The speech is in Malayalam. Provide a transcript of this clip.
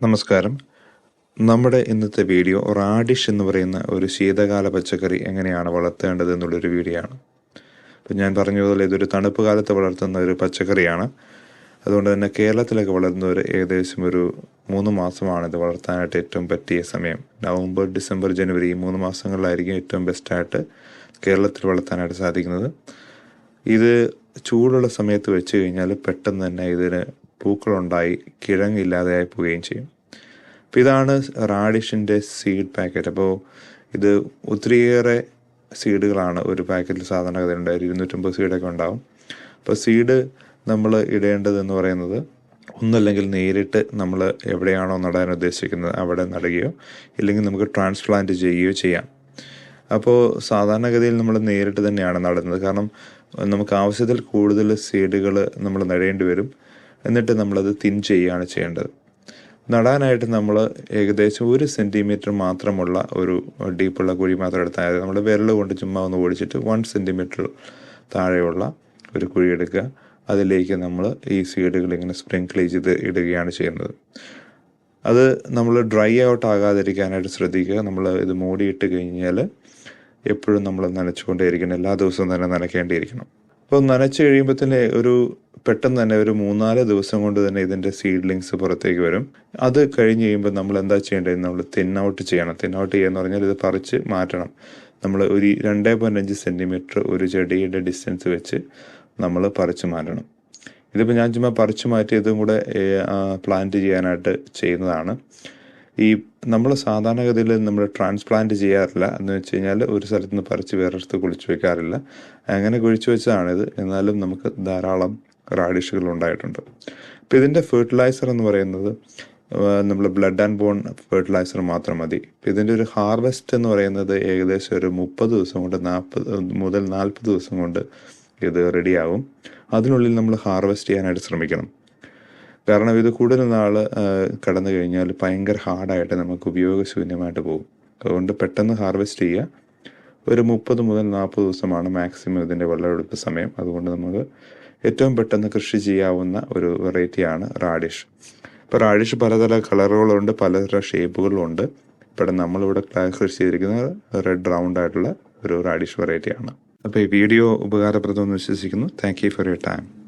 നമസ്കാരം. നമ്മുടെ ഇന്നത്തെ വീഡിയോ റാഡിഷ് എന്ന് പറയുന്ന ഒരു ശീതകാല പച്ചക്കറി എങ്ങനെയാണ് വളർത്തേണ്ടത് എന്നുള്ളൊരു വീഡിയോ ആണ്. അപ്പം ഞാൻ പറഞ്ഞതുപോലെ ഇതൊരു തണുപ്പ് കാലത്ത് വളർത്തുന്ന ഒരു പച്ചക്കറിയാണ്. അതുകൊണ്ട് തന്നെ കേരളത്തിലൊക്കെ വളർന്നവർ ഏകദേശം ഒരു മൂന്ന് മാസമാണ് ഇത് വളർത്താനായിട്ട് ഏറ്റവും പറ്റിയ സമയം. നവംബർ ഡിസംബർ ജനുവരി ഈ മൂന്ന് മാസങ്ങളിലായിരിക്കും ഏറ്റവും ബെസ്റ്റായിട്ട് കേരളത്തിൽ വളർത്താനായിട്ട് സാധിക്കുന്നത്. ഇത് ചൂടുള്ള സമയത്ത് വെച്ച് കഴിഞ്ഞാൽ പെട്ടെന്ന് തന്നെ ഇതിന് പൂക്കളുണ്ടായി കിഴങ്ങില്ലാതെയായി പോവുകയും ചെയ്യും. അപ്പോൾ ഇതാണ് റാഡിഷിന്റെ സീഡ് പാക്കറ്റ് അപ്പോൾ ഇത് ഒത്തിരിയേറെ സീഡുകളാണ് ഒരു പാക്കറ്റിൽ സാധാരണഗതി ഒരു ഇരുന്നൂറ്റമ്പത് സീഡൊക്കെ ഉണ്ടാവും. അപ്പോൾ സീഡ് നമ്മൾ ഇടേണ്ടതെന്ന് പറയുന്നത് ഒന്നല്ലെങ്കിൽ നേരിട്ട് നമ്മൾ എവിടെയാണോ നടാൻ ഉദ്ദേശിക്കുന്നത് അവിടെ നടുകയോ ഇല്ലെങ്കിൽ നമുക്ക് ട്രാൻസ്പ്ലാന്റ് ചെയ്യുകയോ ചെയ്യാം. അപ്പോൾ സാധാരണഗതിയിൽ നമ്മൾ നേരിട്ട് തന്നെയാണ് നടുന്നത്. കാരണം നമുക്ക് ആവശ്യത്തിൽ കൂടുതൽ സീഡുകൾ നമ്മൾ നടേണ്ടി വരും. എന്നിട്ട് നമ്മളത് തിൻ ചെയ്യുകയാണ് ചെയ്യേണ്ടത്. നടാനായിട്ട് നമ്മൾ ഏകദേശം ഒരു സെന്റിമീറ്റർ മാത്രമുള്ള ഒരു ഡീപ്പുള്ള കുഴി മാത്രം എടുത്താൽ മതി. നമ്മൾ വിരൽ കൊണ്ട് ചുമ്മാ ഒന്ന് ഓടിച്ചിട്ട് വൺ സെന്റിമീറ്റർ താഴെയുള്ള ഒരു കുഴി എടുക്കുക. അതിലേക്ക് നമ്മൾ ഈ സീഡുകൾ ഇങ്ങനെ സ്പ്രിങ്കിൾ ചെയ്ത് ഇടുകയാണ് ചെയ്യുന്നത്. അത് നമ്മൾ ഡ്രൈ ഔട്ട് ആകാതിരിക്കാനായിട്ട് ശ്രദ്ധിക്കുക. നമ്മൾ ഇത് മൂടിയിട്ട് കഴിഞ്ഞാൽ എപ്പോഴും നമ്മൾ നനച്ചുകൊണ്ടേയിരിക്കണം. എല്ലാ ദിവസവും തന്നെ നനയ്ക്കേണ്ടിയിരിക്കണം. അപ്പോൾ നനച്ച് കഴിയുമ്പോൾ തന്നെ ഒരു പെട്ടെന്ന് തന്നെ ഒരു മൂന്നാൽ ദിവസം കൊണ്ട് തന്നെ ഇതിന്റെ സീഡ്ലിങ്സ് പുറത്തേക്ക് വരും. അത് കഴിഞ്ഞ് കഴിയുമ്പോൾ നമ്മൾ എന്താ ചെയ്യേണ്ടത്? നമ്മൾ തിൻ ഔട്ട് ചെയ്യണം. തിൻ ഔട്ട് ചെയ്യുക എന്ന് പറഞ്ഞാൽ ഇത് പറിച്ച് മാറ്റണം. നമ്മൾ ഒരു രണ്ടേ പോയിന്റ് അഞ്ച് സെന്റിമീറ്റർ ഒരു ചെടിയുടെ ഡിസ്റ്റൻസ് വെച്ച് നമ്മൾ പറിച്ച് മാറ്റണം. ഇതിപ്പോൾ ഞാൻ ചുമ്മാ പറിച്ചു മാറ്റിയതും കൂടെ പ്ലാന്റ് ചെയ്യാനായിട്ട് ചെയ്യുന്നതാണ്. ഈ നമ്മൾ സാധാരണഗതിയിൽ നമ്മൾ ട്രാൻസ്പ്ലാന്റ് ചെയ്യാറില്ല. എന്ന് വെച്ച് കഴിഞ്ഞാൽ ഒരു സ്ഥലത്ത് നിന്ന് പറിച്ച് വേറൊരിടത്ത് കുളിച്ചു വെക്കാറില്ല. അങ്ങനെ കുഴിച്ചു വെച്ചതാണിത്. എന്നാലും നമുക്ക് ധാരാളം റാഡിഷുകൾ ഉണ്ടായിട്ടുണ്ട്. അപ്പോൾ ഇതിന്റെ ഫെർട്ടിലൈസർ എന്ന് പറയുന്നത് നമ്മൾ ബ്ലഡ് ആൻഡ് ബോൺ ഫെർട്ടിലൈസർ മാത്രം മതി. ഇതിന്റെ ഒരു ഹാർവെസ്റ്റ് എന്ന് പറയുന്നത് ഏകദേശം ഒരു മുപ്പത് ദിവസം കൊണ്ട് നാൽപ്പത് മുതൽ നാൽപ്പത് ദിവസം കൊണ്ട് ഇത് റെഡിയാവും അതിനുള്ളിൽ നമ്മൾ ഹാർവെസ്റ്റ് ചെയ്യാനായിട്ട് ശ്രമിക്കണം. കാരണം ഇത് കൂടുതൽ നാൾ കടന്നു കഴിഞ്ഞാൽ ഭയങ്കര ഹാർഡായിട്ട് നമുക്ക് ഉപയോഗശൂന്യമായിട്ട് പോകും. അതുകൊണ്ട് പെട്ടെന്ന് ഹാർവെസ്റ്റ് ചെയ്യുക. ഒരു മുപ്പത് മുതൽ നാൽപ്പത് ദിവസമാണ് മാക്സിമം ഇതിന്റെ വെള്ളമെടുപ്പ് സമയം. അതുകൊണ്ട് നമുക്ക് ഏറ്റവും പെട്ടെന്ന് കൃഷി ചെയ്യാവുന്ന ഒരു വെറൈറ്റിയാണ് റാഡിഷ്. ഇപ്പോൾ റാഡിഷ് പലതര കളറുകളുണ്ട് പലതര ഷേപ്പുകളുണ്ട്. ഇവിടെ നമ്മളിവിടെ കൃഷി ചെയ്തിരിക്കുന്നത് റെഡ് റൗണ്ട് ആയിട്ടുള്ള ഒരു റാഡിഷ് വെറൈറ്റിയാണ്. അപ്പോൾ ഈ വീഡിയോ ഉപകാരപ്രദമെന്ന് വിശ്വസിക്കുന്നു. Thank you for your time.